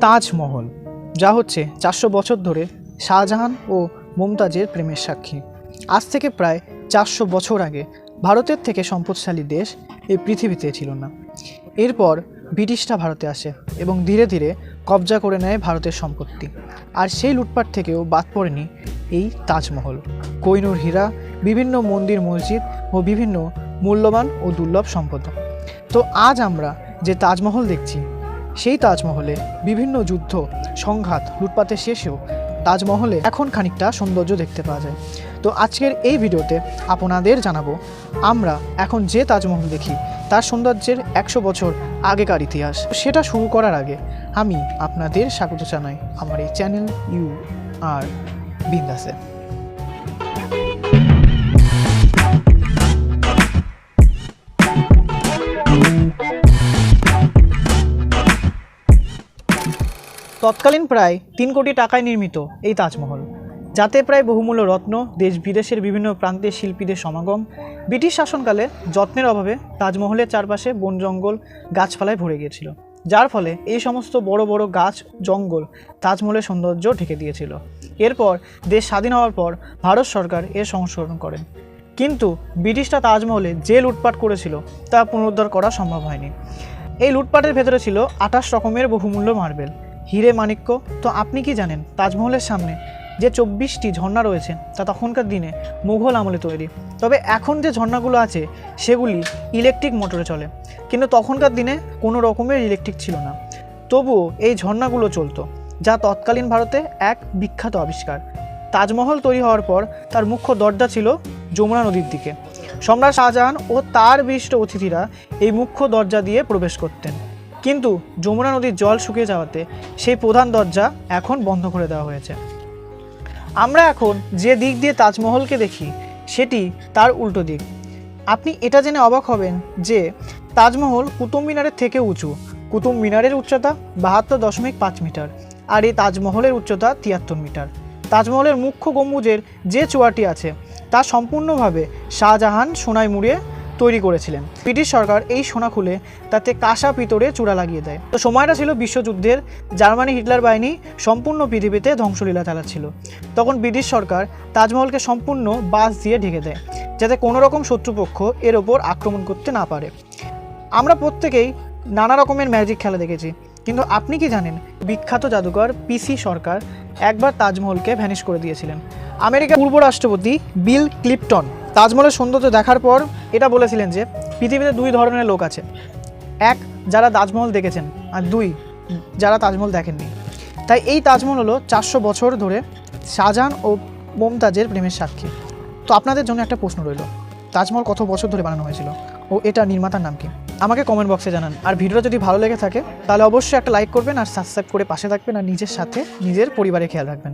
তাজমহল, যা হচ্ছে চারশো বছর ধরে শাহজাহান ও মমতাজের প্রেমের সাক্ষী। আজ থেকে প্রায় চারশো বছর আগে ভারতের থেকে সম্পদশালী দেশ এই পৃথিবীতে ছিল না। এরপর ব্রিটিশরা ভারতে আসে এবং ধীরে ধীরে কবজা করে নেয় ভারতের সম্পত্তি। আর সেই লুটপাট থেকেও বাদ পড়েনি এই তাজমহল। কোহিনুর হীরা, বিভিন্ন মন্দির, মসজিদ ও বিভিন্ন মূল্যবান ও দুর্লভ সম্পদ। তো আজ আমরা যে তাজমহল দেখছি সেই তাজমহলে বিভিন্ন যুদ্ধ, সংঘাত লুটপাতের শেষেও তাজমহলে এখন খানিকটা সৌন্দর্য দেখতে পাওয়া যায়। তো আজকের এই ভিডিওতে আপনাদের জানাব, আমরা এখন যে তাজমহল দেখি, তার সৌন্দর্যের একশো বছর আগেকার ইতিহাস। সেটা শুরু করার আগে আমি আপনাদের স্বাগত জানাই আমার এই চ্যানেল ইউ আর বিন্দাসে। তৎকালীন প্রায় তিন কোটি টাকায় নির্মিত এই তাজমহল, যাতে প্রায় বহুমূল্য রত্ন দেশ বিদেশের বিভিন্ন প্রান্তের শিল্পীদের সমাগম, ব্রিটিশ শাসনকালে যত্নের অভাবে তাজমহলের চারপাশে বন জঙ্গল, গাছপালায় ভরে গিয়েছিল, যার ফলে এই সমস্ত বড় বড় গাছ, জঙ্গল তাজমহলের সৌন্দর্য ঢেকে দিয়েছিল। এরপর দেশ স্বাধীন হওয়ার পর ভারত সরকার এর সংশোধন করেন। কিন্তু ব্রিটিশরা তাজমহলে যে লুটপাট করেছিল তা পুনরুদ্ধার করা সম্ভব হয়নি। এই লুটপাটের ভেতরে ছিল আঠাশ রকমের বহুমূল্য মার্বেল। হিরে মাণিক্য, তো আপনি কি জানেন তাজমহলের সামনে যে চব্বিশটি ঝর্ণা রয়েছে, তা তখনকার দিনে মুঘল আমলে তৈরি। তবে এখন যে ঝর্ণাগুলো আছে, সেগুলি ইলেকট্রিক মোটরে চলে। কিন্তু তখনকার দিনে কোনো রকমের ইলেকট্রিক ছিল না। তবুও এই ঝর্ণাগুলো চলতো, যা তৎকালীন ভারতে এক বিখ্যাত আবিষ্কার। তাজমহল তৈরি হওয়ার পর তার মুখ্য দরজা ছিল যমুনা নদীর দিকে। সম্রাট শাহজাহান ও তার বিশিষ্ট অতিথিরা এই মুখ্য দরজা দিয়ে প্রবেশ করতেন। কিন্তু যমুনা নদীর জল শুকিয়ে যাওয়াতে সেই প্রধান দরজা এখন বন্ধ করে দেওয়া হয়েছে। আমরা এখন যে দিক দিয়ে তাজমহলকে দেখি, সেটি তার উল্টো দিক। আপনি এটা জেনে অবাক হবেন যে তাজমহল কুতুব মিনারের থেকে উঁচু। কুতুব মিনারের উচ্চতা বাহাত্তর দশমিক পাঁচ মিটার আর এই তাজমহলের উচ্চতা তিয়াত্তর মিটার। তাজমহলের মুখ্য গম্বুজের যে চূড়াটি আছে, তা সম্পূর্ণভাবে শাহজাহান সোনায় মুড়িয়ে করেছিলেন। ব্রিটিশ সরকার এই সোনা খুলে তাতে কাঁসা পিতরে চূড়া লাগিয়ে দেয়। তো সময়টা ছিল বিশ্বযুদ্ধের, জার্মানি হিটলার বাহিনী সম্পূর্ণ পৃথিবীতে ধ্বংসলীলা চালাচ্ছিল। তখন ব্রিটিশ সরকার তাজমহলকে সম্পূর্ণ বাস দিয়ে ঢেকে দেয়, যাতে কোনো রকম শত্রুপক্ষ এর ওপর আক্রমণ করতে না পারে। আমরা প্রত্যেকেই নানা রকমের ম্যাজিক খেলা দেখেছি, কিন্তু আপনি কি জানেন, বিখ্যাত জাদুকর পিসি সরকার একবার তাজমহলকে ভ্যানিশ করে দিয়েছিলেন। আমেরিকার পূর্ব রাষ্ট্রপতি বিল ক্লিপটন তাজমহলের সৌন্দর্য দেখার পর এটা বলেছিলেন যে পৃথিবীতে দুই ধরনের লোক আছে। এক, যারা তাজমহল দেখেছেন আর দুই, যারা তাজমহল দেখেননি। তাই এই তাজমহল হলো চারশো বছর ধরে শাহজাহান ও মমতাজের প্রেমের সাক্ষী। তো আপনাদের জন্য একটা প্রশ্ন রইল, তাজমহল কত বছর ধরে বানানো হয়েছিল ও এটা নির্মাতার নাম কি? আমাকে কমেন্ট বক্সে জানান। আর ভিডিওটা যদি ভালো লেগে থাকে, তাহলে অবশ্যই একটা লাইক করবেন আর সাবস্ক্রাইব করে পাশে থাকবেন আর নিজের সাথে নিজের পরিবারে খেয়াল রাখবেন।